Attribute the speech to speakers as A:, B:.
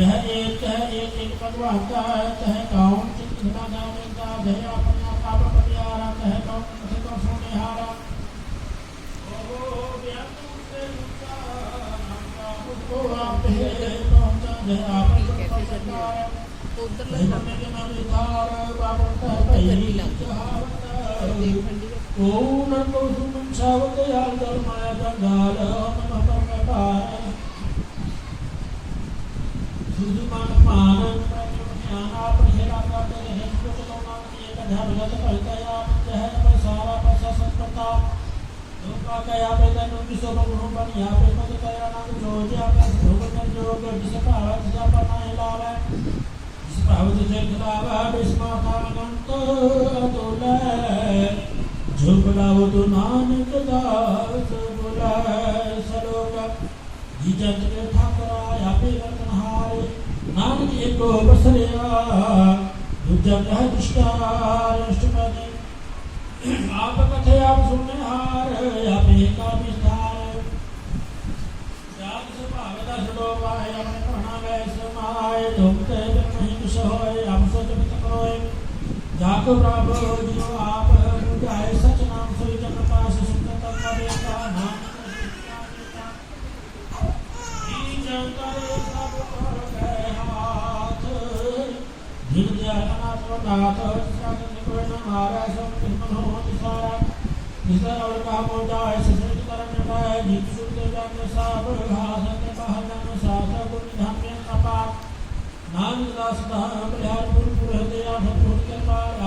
A: यह एक यह एक एक पदवा हता है। तह काउन चित घटा जाने का भय अपना पाप परिहारा तह कौन अधिको सोने हारा ओ व्यक्त से मुक्ता हमका मुझको आप है पहुँचा तो जय आप तो
B: उधर
A: लगा मेरे नाम विदार बाबा तह भई ओ नंदो सुमन सावत यार धर्माया जंगाल नमः रहे कुछ तो नानक दास बुलाए सलोका जी जत के ठाकुर आया पे रतनहारे नानक एको बसरिया दूजा कह दुष्टार अष्टपदी आप कथे आप सुनने हार आप एका विस्तार जात स्वभाव दस लोग आए अपने कहना गए समाए तुम ते नहीं कुछ होए आप सोच मत करोए जाको प्रभु नाम दास बिहार पुर पुर दया भक्त के पार